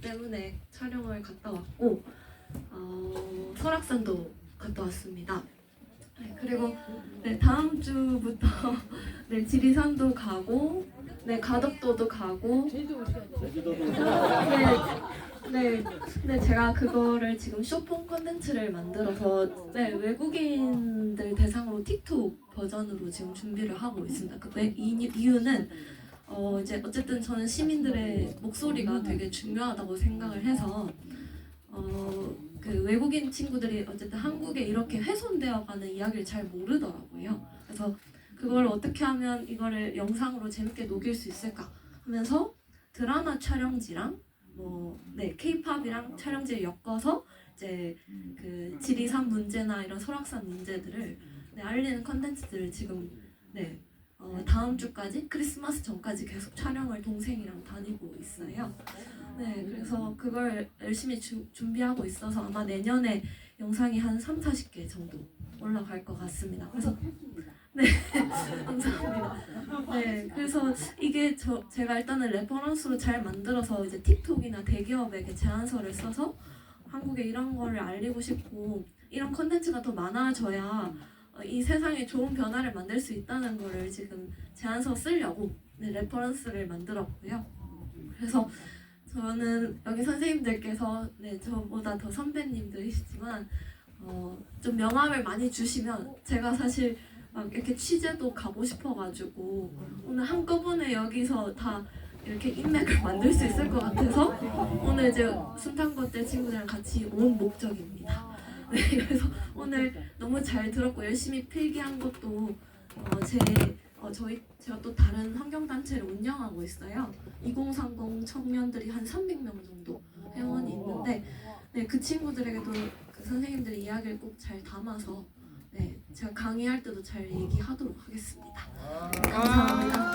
때문에 촬영을 갔다 왔고 어, 설악산도 갔다 왔습니다. 네, 그리고 네, 다음 주부터 네, 지리산도 가고 네, 가덕도도 가고 네, 네, 네, 제가 그거를 지금 쇼폼 컨텐츠를 만들어서 네, 외국인들 대상으로 틱톡 버전으로 지금 준비를 하고 있습니다. 그 이유는 어, 이제 어쨌든 저는 시민들의 목소리가 되게 중요하다고 생각을 해서 어, 그 외국인 친구들이 어쨌든 한국에 이렇게 훼손되어 가는 이야기를 잘 모르더라고요. 그래서 그걸 어떻게 하면 이거를 영상으로 재밌게 녹일 수 있을까 하면서 드라마 촬영지랑 뭐, 네, 케이팝이랑 촬영지를 엮어서 이제 그 지리산 문제나 이런 설악산 문제들을 네, 알리는 컨텐츠들을 지금 네, 어, 다음 주까지 크리스마스 전까지 계속 촬영을 동생이랑 다니고 있어요. 네, 그래서 그걸 열심히 주, 준비하고 있어서 아마 내년에 영상이 한 3, 40개 정도 올라갈 것 같습니다. 그래서 네, 감사합니다. 네, 그래서 이게 저 제가 일단은 레퍼런스로 잘 만들어서 이제 틱톡이나 대기업에게 제안서를 써서 한국에 이런 거를 알리고 싶고 이런 컨텐츠가 더 많아져야 어, 이 세상에 좋은 변화를 만들 수 있다는 거를 지금 제안서 쓰려고 네, 레퍼런스를 만들었고요. 그래서 저는 여기 선생님들께서 네, 저보다 더 선배님들이시지만 어, 좀 명함을 많이 주시면 제가 사실 막 이렇게 취재도 가고 싶어가지고 오늘 한꺼번에 여기서 다 이렇게 인맥을 만들 수 있을 것 같아서 오늘 이제 순탄고대 친구들이랑 같이 온 목적입니다. 네, 그래서 오늘 너무 잘 들었고 열심히 필기한 것도 어, 제 어, 저희 제가 또 다른 환경 단체를 운영하고 있어요. 2030 청년들이 한 300명 정도 회원이 있는데 네, 그 친구들에게도 그 선생님들의 이야기를 꼭 잘 담아서 네, 제가 강의할 때도 잘 얘기하도록 하겠습니다. 감사합니다.